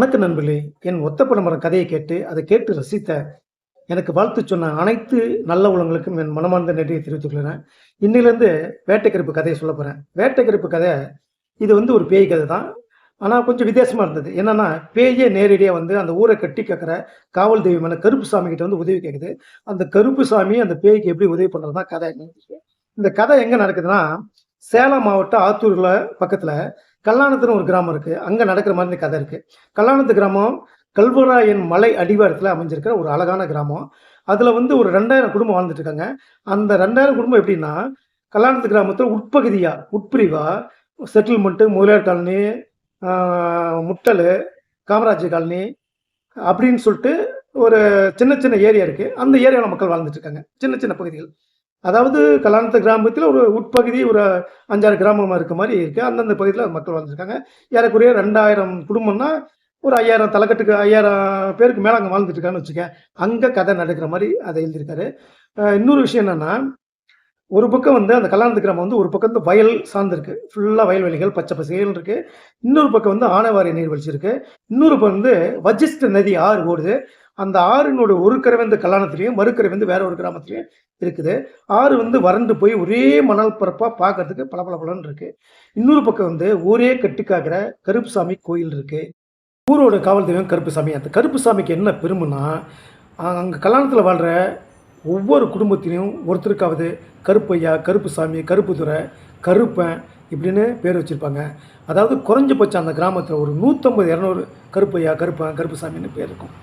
வணக்கம் நண்பர்களே. என் ஒத்த மரம் கதையை கேட்டு அதை கேட்டு ரசித்த எனக்கு வாழ்த்து சொன்ன அனைத்து நல்ல உலகங்களுக்கும் என் மனமார்ந்த நன்றியை தெரிவித்துக் கொள்கிறேன். இன்னிலிருந்து வேட்டைக்கருப்பு கதையை சொல்ல போகிறேன் வேட்டைக்கருப்பு கதை இது வந்து ஒரு பேய் கதை தான். ஆனால் கொஞ்சம் வித்தியாசமாக இருந்தது. என்னென்னா பேயே நேரடியாக வந்து அந்த ஊரை கட்டி கேட்குற காவல் தெய்வமான கருப்பு சாமி கிட்ட வந்து உதவி கேட்குது அந்த கருப்பு சாமி அந்த பேய்க்கு எப்படி உதவி பண்ணுறது தான் கதை. இந்த கதை எங்கே நடக்குதுன்னா சேலம் மாவட்டம் ஆத்தூரில் பக்கத்தில் கல்லாணத்துன்னு ஒரு கிராமம் இருக்குது அங்கே நடக்கிற மாதிரி இந்த கதை இருக்குது கல்லாணத்து கிராமம் கல்வராயன் மலை அடிவாரத்தில் அமைஞ்சிருக்கிற ஒரு அழகான கிராமம். அதில் வந்து ஒரு ரெண்டாயிரம் குடும்பம் வாழ்ந்துட்டு இருக்காங்க. அந்த ரெண்டாயிரம் குடும்பம் எப்படின்னா கல்லாணத்து கிராமத்தில் உட்பகுதியாக உட்பிரிவா செட்டில்மெண்ட்டு முதலியார் காலனி முட்டல் காமராஜ் காலனி அப்படின்னு சொல்லிட்டு ஒரு சின்ன சின்ன ஏரியா இருக்குது அந்த ஏரியாவில் மக்கள் வாழ்ந்துட்டு இருக்காங்க. சின்ன சின்ன பகுதிகள். அதாவது கல்லாணத்து கிராமத்தில் ஒரு உட்பகுதி ஒரு அஞ்சாறு கிராமமாக இருக்க மாதிரி இருக்குது அந்தந்த பகுதியில் மக்கள் வாழ்ந்துருக்காங்க. ஏறக்குறைய ரெண்டாயிரம் குடும்பம்னா ஒரு ஐயாயிரம் தலைக்கட்டுக்கு ஐயாயிரம் பேருக்கு மேலே அங்கே வாழ்ந்துட்டு இருக்கான்னு வச்சுக்க அங்கே கதை நடக்கிற மாதிரி அதை எழுதியிருக்காரு. இன்னொரு விஷயம் என்னென்னா ஒரு பக்கம் வந்து அந்த கல்யாணத்து கிராமம் வந்து ஒரு பக்கம் வந்து வயல் சார்ந்திருக்கு. ஃபுல்லாக வயல்வெளிகள் பச்சை பசைகள் இருக்கு. இன்னொரு பக்கம் வந்து ஆனவாரி நீர்வீழ்ச்சி இருக்கு. இன்னொரு பக்கம் வந்து வஜிஷ்ட நதி ஆறு ஓடுது. அந்த ஆறினோட ஒரு கரை வந்து கல்யாணத்துலேயும் மறுக்கரை வந்து வேற ஒரு கிராமத்துலையும் இருக்குது. ஆறு வந்து வறண்டு போய் ஒரே மணல் பரப்பாக பார்க்கறதுக்கு பளபளபளன்னு இருக்கு. இன்னொரு பக்கம் வந்து ஊரே கட்டுக்காக்கிற கருப்புசாமி கோயில் இருக்கு. ஊரோட காவல் தெய்வம் கருப்புசாமி. அந்த கருப்புசாமிக்கு என்ன பெருமைன்னா அங்கே கல்யாணத்தில் வாழ்கிற ஒவ்வொரு குடும்பத்திலையும் ஒருத்தருக்காவது கருப்பையா கருப்புசாமி கருப்புதுரை கருப்பன் இப்படின்னு பேர் வச்சுருப்பாங்க. அதாவது குறைஞ்சபட்சம் அந்த கிராமத்தில் ஒரு நூற்றம்பது இரநூறு கருப்பையா கருப்பன் கருப்புசாமின்னு பேர் இருக்கும்.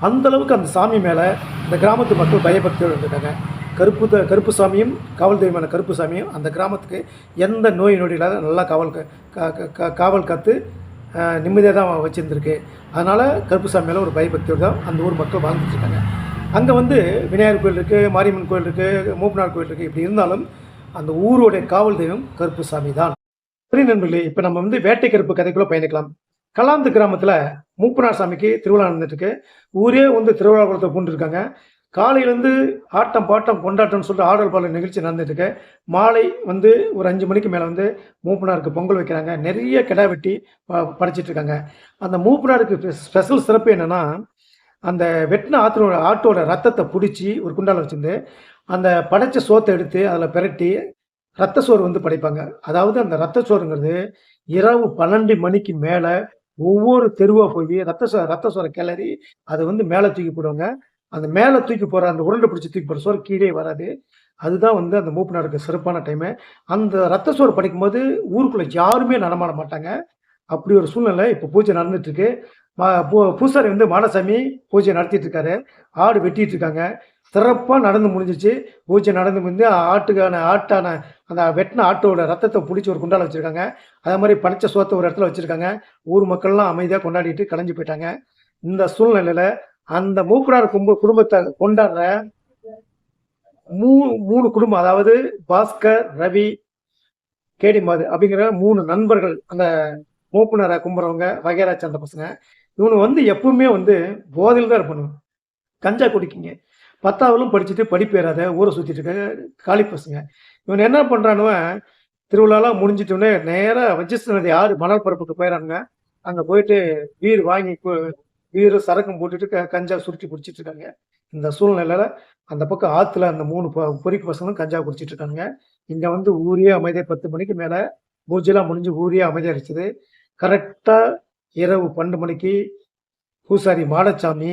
அந்த அளவுக்கு அந்த சாமி மேலே இந்த கிராமத்து மக்கள் பயபக்தியோடு இருந்திருக்காங்க கருப்பு த- கருப்புசாமியும் காவல் தெய்வமான கருப்புசாமியும் அந்த கிராமத்துக்கு எந்த நோய் நொடி இல்லாத நல்லா காவல் க- காவல் காத்து நிம்மதியாக தான் வச்சுருந்துருக்கு. அதனால் கருப்புசாமி மேலே ஒரு பயபக்தியோடு தான் அந்த ஊர் மக்கள் வாழ்ந்துட்டுருக்காங்க அங்கே வந்து விநாயகர் கோயில் இருக்குது மாரியம்மன் கோயில் இருக்குது மூப்பனார் கோயில் இருக்குது இப்படி இருந்தாலும் அந்த ஊருடைய காவல் தெய்வம் கருப்பு சாமி தான். சரி நண்பர்களே இப்போ நம்ம வந்து வேட்டை கருப்பு கதைக்குள்ளே பயணிக்கலாம். கலாந்து கிராமத்தில் மூப்பனார் சாமிக்கு திருவிழா நடந்துட்டுருக்கு. ஊரே வந்து திருவிழா குளத்தை பூண்டுருக்காங்க. காலையிலேருந்து ஆட்டம் பாட்டம் கொண்டாட்டம்னு சொல்லிட்டு ஆடல் பாடல் நிகழ்ச்சி நடந்துட்டு இருக்கு மாலை வந்து ஒரு அஞ்சு மணிக்கு மேலே வந்து மூப்பனாருக்கு பொங்கல் வைக்கிறாங்க. நிறைய கிடா வெட்டி ப- அந்த மூப்பனாருக்கு ஸ்பெஷல் சிறப்பு என்னென்னா அந்த வெட்டின ஆற்றோட ஆட்டோட ரத்தத்தை பிடிச்சி ஒரு குண்டால வச்சுருந்து அந்த படைச்ச சோத்தை எடுத்து அதில் பிரட்டி ரத்த சோறு வந்து படைப்பாங்க. அதாவது அந்த ரத்த சோறுங்கிறது இரவு பன்னெண்டு மணிக்கு மேலே ஒவ்வொரு தெருவாக போய் ரத்த சோ ரத்த சோரை கிளறி அதை வந்து மேலே தூக்கி போடுவாங்க. அந்த மேலே தூக்கி போகிற அந்த உருண்டை பிடிச்சி தூக்கி போகிற சோறு கீழே வராது. அதுதான் வந்து அந்த மூப்பு நாடுக்கு சிறப்பான டைமு அந்த ரத்த சோறு படைக்கும்போது ஊருக்குள்ளே யாருமே நடமாட மாட்டாங்க. அப்படி ஒரு சூழ்நிலை இப்போ பூஜை நடந்துட்டுருக்கு பூ- பூசாரி வந்து மாடசாமி பூஜை நடத்திட்டு இருக்காரு ஆடு வெட்டிட்டு இருக்காங்க சிறப்பாக நடந்து முடிஞ்சிச்சு பூஜை நடந்து முடிஞ்சு ஆட்டுக்கான ஆட்டான அந்த வெட்டின ஆட்டோட ரத்தத்தை பிடிச்சி ஒரு குண்டால வச்சுருக்காங்க. அதே மாதிரி படைச்ச சோத்தை ஒரு இடத்துல வச்சுருக்காங்க. ஊர் மக்கள்லாம் அமைதியாக கொண்டாடிட்டு கலைஞ்சு போயிட்டாங்க. இந்த சூழ்நிலையில் அந்த மூப்பனார் கும்ப குடும்பத்தை கொண்டாடுற மூணு மூணு குடும்பம் அதாவது பாஸ்கர் ரவி கேடிமாது அப்படிங்கிற மூணு நண்பர்கள் அந்த மூப்பனரை கும்புறவங்க வகைராஜ் அந்த பசங்க. இவனு வந்து எப்பவுமே வந்து போதையில் தான் இருப்பணும் கஞ்சா குடிக்கிங்க. பத்தாவதும் படிச்சுட்டு படிப்பு ஏறாத ஊரை சுற்றிட்டு இருக்க காளி பசங்க. இவன் என்ன பண்ணுறானுவன் திருவிழாலாம் முடிஞ்சிட்டோன்னே நேராக வஜிஸ்ட நதி ஆறு மணல் பரப்புக்கு போயிடறானுங்க அங்கே போயிட்டு வீடு வாங்கி கு- சரக்கும் போட்டுட்டு கஞ்சா சுருட்டி குடிச்சிட்டு இருக்காங்க. இந்த சூழ்நிலையில அந்த பக்கம் ஆற்றுல அந்த மூணு பொறிக்கு பசங்களும் கஞ்சா குடிச்சிட்டு இருக்காங்க இங்கே வந்து ஊரே அமைதியாக பத்து மணிக்கு மேலே பூஜைலாம் முடிஞ்சு ஊரே அமைதியாக இருந்துச்சு. கரெக்டாக இரவு பன்னெண்டு மணிக்கு பூசாரி மாடசாமி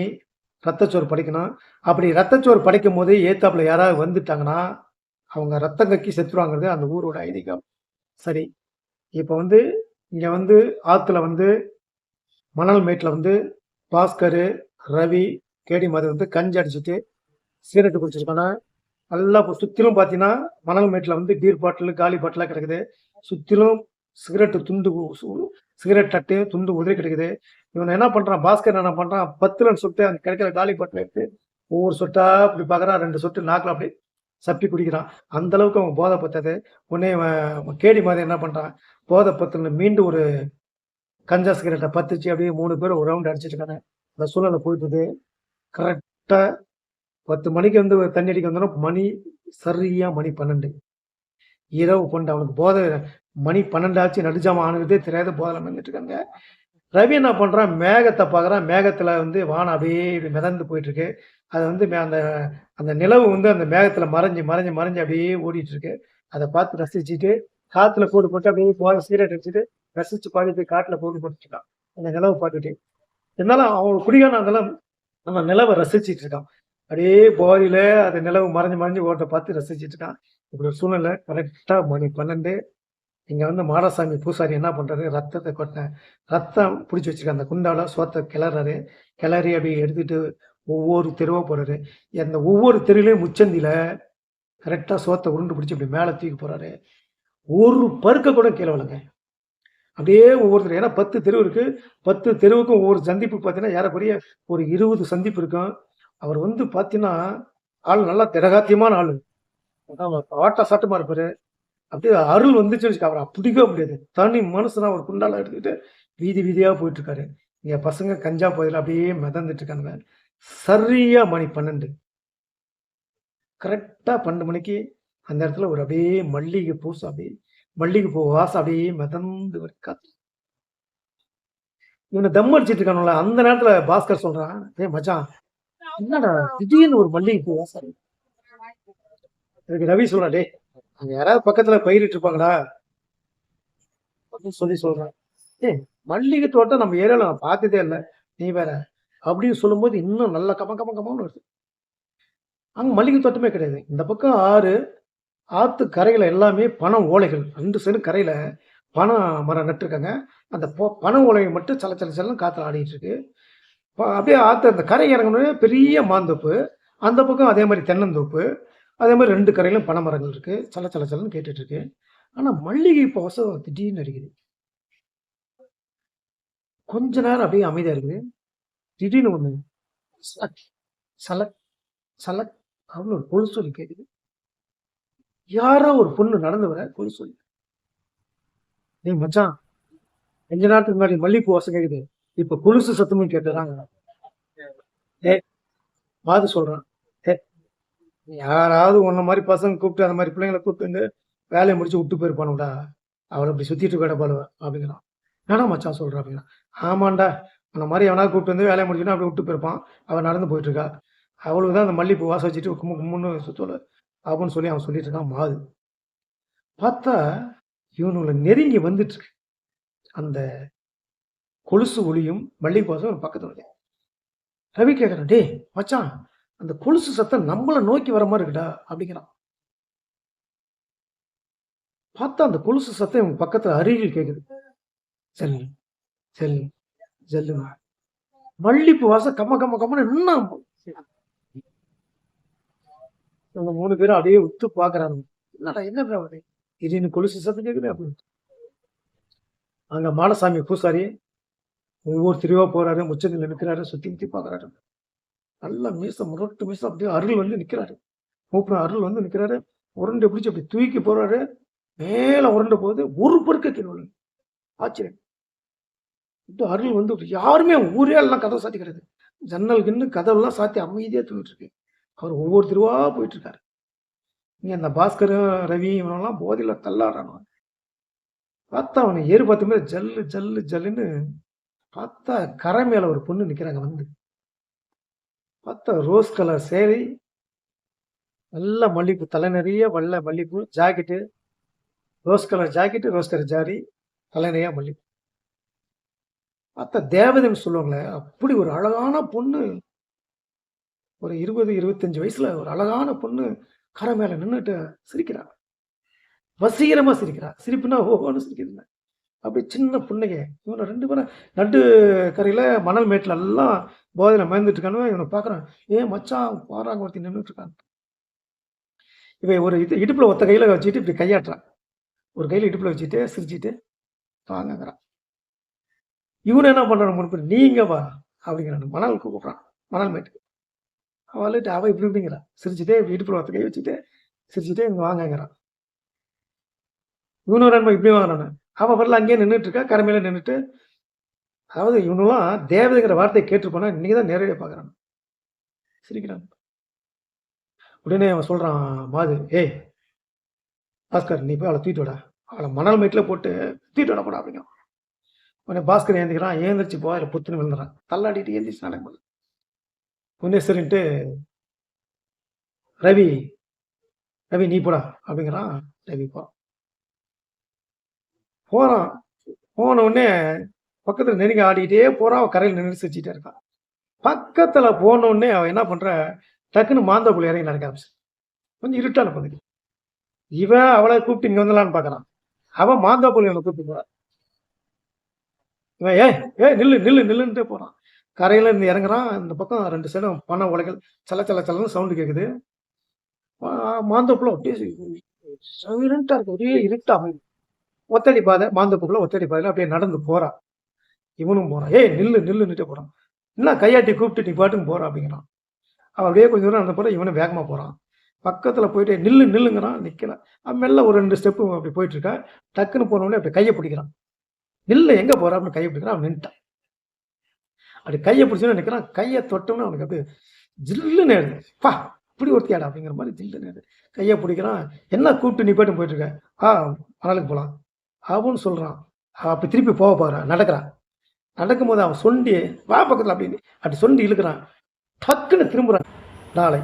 ரத்தச்சோறு படைக்கணும். அப்படி ரத்தச்சோறு படைக்கும் போது ஏத்தாப்புல யாராவது வந்துட்டாங்கன்னா அவங்க ரத்தம் கக்கி செத்துருவாங்கிறது அந்த ஊரோட ஐதீகம். சரி இப்போ வந்து இங்கே வந்து ஆற்றுல வந்து மணல் மேட்டில் வந்து பாஸ்கர் ரவி கேடி மாதிரி வந்து கஞ்சி அடிச்சுட்டு சீரட்டு குடிச்சிருக்காங்க. நல்லா இப்போ சுற்றிலும் பார்த்தீங்கன்னா மணல் மேட்டில் வந்து பீர் பாட்டில் காலி பாட்டிலாம் கிடக்குது. சுற்றிலும் சிகரெட்டு துண்டு சிகரெட் தட்டு துண்டு உதிரி கிடைக்குது. இவன் என்ன பண்ணுறான் பாஸ்கர் என்ன பண்ணுறான் பத்துலன்னு சொல்லிட்டு அந்த கிடைக்கிற காலி பாட்டில் எடுத்து ஒவ்வொரு சொட்டா அப்படி பார்க்குறான் ரெண்டு சொட்டு நாக்கில் அப்படி சப்பி குடிக்கிறான். அந்த அளவுக்கு அவன் போதை பத்தது. உடனே இவன் கேடி மாதிரி என்ன பண்ணுறான் போதை பத்துல மீண்டும் ஒரு கஞ்சா சிகரெட்டை பத்துச்சு. அப்படியே மூணு பேர் ஒரு ரவுண்ட் அடிச்சிட்டு இருக்காங்க. அந்த சூழ்நிலை போயிட்டுது கரெக்டாக பத்து மணிக்கு வந்து தண்ணி அடிக்க வந்தோன்னா மணி சரியாக மணி பன்னெண்டு. இரவு கொண்டு அவனுக்கு போதை மணி பன்னெண்டாச்சு நடுஜாம ஆனதே தெரியாத போதில் வந்துட்டு இருக்காங்க ரவி என்ன பண்ணுறான் மேகத்தை பார்க்குறான். மேகத்தில் வந்து வானம் அப்படியே இப்படி மிதந்து போயிட்டுருக்கு. அதை அது வந்து மே- அந்த அந்த நிலவு வந்து அந்த மேகத்தில் மறைஞ்சு மறைஞ்சு மறைஞ்சு அப்படியே ஓடிட்டுருக்கு. அதை பார்த்து ரசிச்சுட்டு காற்றுல போட்டு போட்டு அப்படியே போக சீரட் அடிச்சுட்டு ரசித்து பாடிட்டு காட்டில் போட்டு போட்டுருக்கான் அந்த நிலவை பார்த்துட்டு. இருந்தாலும் அவன் குடிகான அதெல்லாம் அந்த நிலவை ரசிச்சுட்டு இருக்கான். அப்படியே போதியில அந்த நிலவு மறைஞ்சு மறைஞ்சு ஓட்ட பார்த்து ரசிச்சிட்டு இருக்கான். இப்படி ஒரு சூழ்நிலை கரெக்டாக மணி பன்னெண்டு இங்க வந்து மாடசாமி பூசாரி என்ன பண்றாரு? ரத்தத்தை கொட்ட ரத்தம் பிடிச்சி வச்சிருக்க அந்த குண்டால சோத்தை கிளறாரு. கிளறி அப்படியே எடுத்துட்டு ஒவ்வொரு தெருவா போறாரு. அந்த ஒவ்வொரு தெருவிலையும் முச்சந்தில கரெக்டா சோத்தை உருண்டு பிடிச்சி இப்படி மேல தூக்கி போறாரு. ஒரு பருக்க கூட கீழே விழுங்க அப்படியே ஒவ்வொருத்தர் ஏன்னா பத்து தெருவு இருக்கு. பத்து தெருவுக்கும் ஒவ்வொரு சந்திப்பு பார்த்தீங்கன்னா ஏறக்குறைய ஒரு இருபது சந்திப்பு இருக்கும். அவர் வந்து பார்த்தீங்கன்னா ஆள் நல்லா திடகாத்தியமான ஆளு. ஆட்டா சாட்டமா இருப்பாரு. அப்படியே அருள் வந்துச்சு வச்சுக்க அவரை பிடிக்கவே முடியாது. தனி மனசுனா ஒரு குண்டால எடுத்துக்கிட்டு வீதி வீதியா போயிட்டு இருக்காரு இங்க பசங்க கஞ்சா போதில் அப்படியே மிதந்துட்டு இருக்காங்க சரியா மணி பன்னெண்டு. கரெக்டா பன்னெண்டு மணிக்கு அந்த இடத்துல ஒரு அப்படியே மல்லிகை பூசு அப்படியே மல்லிகை பூ வாசம் அப்படியே மிதந்து காத்து. இவனை தம் அடிச்சிட்டு இருக்கானுல அந்த நேரத்துல பாஸ்கர் சொல்றான் ஏ மச்சான் என்னடா திடீர்னு ஒரு மல்லிகை பூ வாசம் இதுக்கு ரவி சொல்றா டே அங்க யாராவது பக்கத்துல பயிரிட்டு இருப்பாங்களா அப்படின்னு சொல்லி சொல்றேன் ஏய் மல்லிகை தோட்டம் நம்ம ஏரியாவில் நான் பார்த்ததே இல்லை. நீ வேற அப்படின்னு சொல்லும்போது இன்னும் நல்ல கம கம கமன்னு வருது. அங்கே மல்லிகை தோட்டமே கிடையாது. இந்த பக்கம் ஆறு ஆற்று கரையில் எல்லாமே பனை ஓலைகள். ரெண்டு சைடு கரையில் பனை மரம் நட்டுருக்காங்க. அந்த பொ- பனை ஓலையை மட்டும் சல சல சலன்னு காற்றுல ஆடிட்டு இருக்கு அப்படியே ஆற்று அந்த கரை இறங்கணுன்னே பெரிய மாந்தோப்பு. அந்த பக்கம் அதே மாதிரி தென்னந்தோப்பு. அதே மாதிரி ரெண்டு கரையிலும் பனை மரங்கள் இருக்கு. சல சல சலன்னு கேட்டுட்டு இருக்கு ஆனா மல்லிகை பாசம் திடீர்னு அடிக்குது. கொஞ்ச நேரம் அப்படியே அமைதியா இருக்குது. திடீர்னு ஒண்ணு சலக் சலக் சலக் அப்படின்னு ஒரு பொழு சொல்லி கேட்குது யாரோ ஒரு பொண்ணு நடந்து வர பொழு சொல்லி. நீ மச்சான் கொஞ்ச நேரத்துக்கு முன்னாடி மல்லிகைப்பூ வாசம் கேக்குது. இப்போ கொலுசு சத்தமும் கேட்டுறாங்க. ஏ மாது சொல்றான். யாராவது உன்ன மாதிரி பசங்க கூப்பிட்டு அந்த மாதிரி பிள்ளைங்களை கூப்பிட்டு வந்து வேலையை முடிச்சு விட்டு போயிருப்பானுடா அவளை இப்படி சுத்திட்டு இருக்க பாடுவ அப்படிங்கிறான். என்னடா மச்சான் சொல்ற அப்படின்னா ஆமாண்டா அந்த மாதிரி எவனா கூப்பிட்டு வந்து வேலையை முடிச்சுன்னா அப்படி விட்டு போயிருப்பான். அவன் நடந்து போயிட்டு இருக்கா. அவளுக்கு தான் அந்த மல்லிகைப்பூ வாசம் வச்சுட்டு கும்பு கும்புன்னு சுத்தல அப்படின்னு சொல்லி அவன் சொல்லிட்டு இருக்கான் மாது. பார்த்தா இவனுங்களை நெருங்கி வந்துட்டு இருக்கு. அந்த கொலுசு ஒளியும் மல்லிகை வாசம் பக்கத்துல ரவி கேட்குறான் டேய் மச்சான் அந்த கொலுசு சத்தம் நம்மள நோக்கி வர மாதிரி இருக்குடா அப்படிங்கிறான். பார்த்தா அந்த கொலுசு சத்தம் இவன் பக்கத்துல அருகில் கேக்குது. செல் செல் செல்லு. மல்லிப்பூ வாசம் கம்ம கம்ம கம்மன்னு இன்னும் அந்த மூணு பேரும் அப்படியே உத்து பாக்குறாங்க என்னடா என்ன வருது திடீர்னு கொலுசு சத்தம் கேக்குது. அப்படின்னு அங்க மாடசாமி பூசாரி ஒவ்வொரு தெருவா போறாரு முச்சத்தில் நிற்கிறாரு சுத்தி முத்தி பாக்குறாரு. நல்ல மீச முரட்டு மீச அப்படியே அருள் வந்து நிற்கிறாரு மூப்பன அருள் வந்து நிற்கிறாரு உருண்டை பிடிச்சி அப்படி தூக்கி போறாரு மேலே உருண்டை போகுது. ஒரு பொறுக்க கீழே ஆச்சரியம். இந்த அருள் வந்து யாருமே ஊரே எல்லாம் கதவை சாத்தி கிடையாது ஜன்னல் கின்னு கதவெல்லாம் சாத்தி அமைதியாக தூங்கிட்டு இருக்கு. அவர் ஒவ்வொரு திருவா போயிட்டு இருக்காரு. இங்கே அந்த பாஸ்கர் ரவி இவனெல்லாம் போதையில் தள்ளாடுறானு பார்த்தா அவனை ஏறு பார்த்த மாதிரி ஜல்லு ஜல்லு ஜல்லுன்னு பார்த்தா கரை மேலே ஒரு பொண்ணு நிற்கிறாங்க வந்து. பார்த்தா ரோஸ் கலர் சேரி நல்ல மல்லிப்பூ தலை நிறைய வெள்ளை மல்லிப்பூ jacket rose colour jacket rose colour zari தலை நிறைய மல்லிப்பூ. பார்த்தா தேவதைன்னு சொல்லுவாங்களே அப்படி ஒரு அழகான பொண்ணு ஒரு இருபது இருபத்தஞ்சு வயசுல ஒரு அழகான பொண்ணு கரை மேலே நின்றுட்டு சிரிக்கிறா. வசீகரமாக சிரிக்கிறா. சிரிப்புனா ஓஹோன்னு சிரிக்கிறேன் அப்படி சின்ன பிள்ளைங்க இவனை ரெண்டு பேரும் நட்டு கரையில் மணல் மேட்டில் எல்லாம் போதையில் மயந்துட்டு இருக்கானு இவனை பார்க்குறான். ஏன் மச்சான் பாறாங்க ஒருத்தி நின்றுட்டு இருக்கான். இவன் ஒரு இது இடுப்பில் ஒத்த கையில் வச்சுட்டு இப்படி கையாட்டுறான். ஒரு கையில் இடுப்பில் வச்சுட்டு சிரிச்சிட்டு வாங்கங்கிறான். இவனை என்ன பண்ணுறான் முன்பு நீங்கள் வா அப்படிங்கிறான் மணல் கூப்பிட்றான். மணல் மேட்டுக்கு அவள்கிட்ட அவள் இப்படி இப்படிங்கிறான் சிரிச்சுட்டே இப்படி இடுப்பில் ஒத்த கை வச்சுட்டு சிரிச்சுட்டே இவங்க வாங்கங்கிறான். இவனு நண்பன் இப்படி வாங்குறானு. அவன் வரல அங்கேயே நின்றுட்டு இருக்கா நின்றுட்டு அதாவது இவனுலாம் தேவதைங்கிற வார்த்தையை கேட்டுருப்பானா இன்றைக்கி தான் நேரடியாக பார்க்குறான் சிரிக்கிறான். உடனே அவன் சொல்கிறான் மாது ஏய் பாஸ்கர் நீ போய் அவளை தூக்கிட்டு வாடா. அவளை மணல் மேட்டில் போட்டு தூக்கிட்டு விட போடா அப்படிங்க உடனே பாஸ்கர் ஏந்திக்கிறான் ஏந்திரிச்சு போய் புத்துன்னு விழுந்துறான். தள்ளாடிட்டு ஏந்திரிச்சு நடக்க முடியல உடனே சரின்ட்டு ரவி ரவி நீ போடா அப்படிங்கிறான். ரவி போகிறான் போகிறான் போன உடனே நெருங்கி ஆடிக்கிட்டே போகிறான் அவன் கரையில் நின்று சிரிச்சிட்டே இருக்கான் பக்கத்தில் போனோடனே அவன் என்ன பண்ணுற டக்குன்னு மாந்தோப்புல இறங்கி நடக்க ஆரம்பிச்சு கொஞ்சம் இருட்டான பகுதி இவன் அவளை கூப்பிட்டு இங்கே வந்துடலான்னு பார்க்குறான் அவன் மாந்தோப்புல இவனை கூப்பிட்டு போகிறான் இவன் ஏ ஏ நில்லு நில்லு நில்லுன்ட்டே போகிறான் கரையில் இருந்து இறங்குறான் இந்த பக்கம் ரெண்டு சைடும் பண உலைகள் சல சல சலன்னு சவுண்டு கேட்குது மா- அப்படியே சைலண்டா இருக்கு ஒரே இருட்டாக அமைதி ஒத்தடி பாதை மாந்தப்புக்குள்ள ஒத்தடி பாதையில் அப்படியே நடந்து போகிறான் இவனும் போகிறான் ஏய் நில்லு நில்லுன்னுட்டே போகிறான் என்ன கையாட்டி கூப்பிட்டு நீ பாட்டுன்னு போகிறான் அப்படிங்கிறான். அவன் அப்படியே கொஞ்சம் தூரம் அந்த போற இவனும் வேகமாக போகிறான் பக்கத்தில் போயிட்டு நில்லு நில்லுங்கிறான் நிற்கல அவன் மெல்ல ஒரு ரெண்டு ஸ்டெப்பு அப்படி போயிட்டுருக்கான் டக்குன்னு போனோடனே அப்படி கையை பிடிக்கிறான். நில்லு எங்கே போகிறான் அப்படின்னு கையை பிடிக்கிறான். அவன் நின்ட்டான். அப்படி கையை பிடிச்சோன்னு நிற்கிறான் கையை தொட்டோம்னு அவனுக்கு அப்படியே ஜில்லுன்னு ஏறுது. பா இப்படி ஒருத்தியாடா அப்படிங்கிற மாதிரி ஜில்லுன்னு ஏறுது. கையை பிடிக்கிறான். என்ன கூப்பிட்டு நீ போயிட்டு போயிட்டு இருக்க ஆ மணலுக்கு போகலாம் ஆவுன்னு சொல்கிறான் அப்படி திருப்பி போக போகிறான் நடக்கிறான் நடக்கும்போது அவன் சொண்டி வா பக்கத்தில் அப்படின்னு அப்படி சொண்டி இழுக்கிறான். டக்குன்னு திரும்புகிறான் நாளை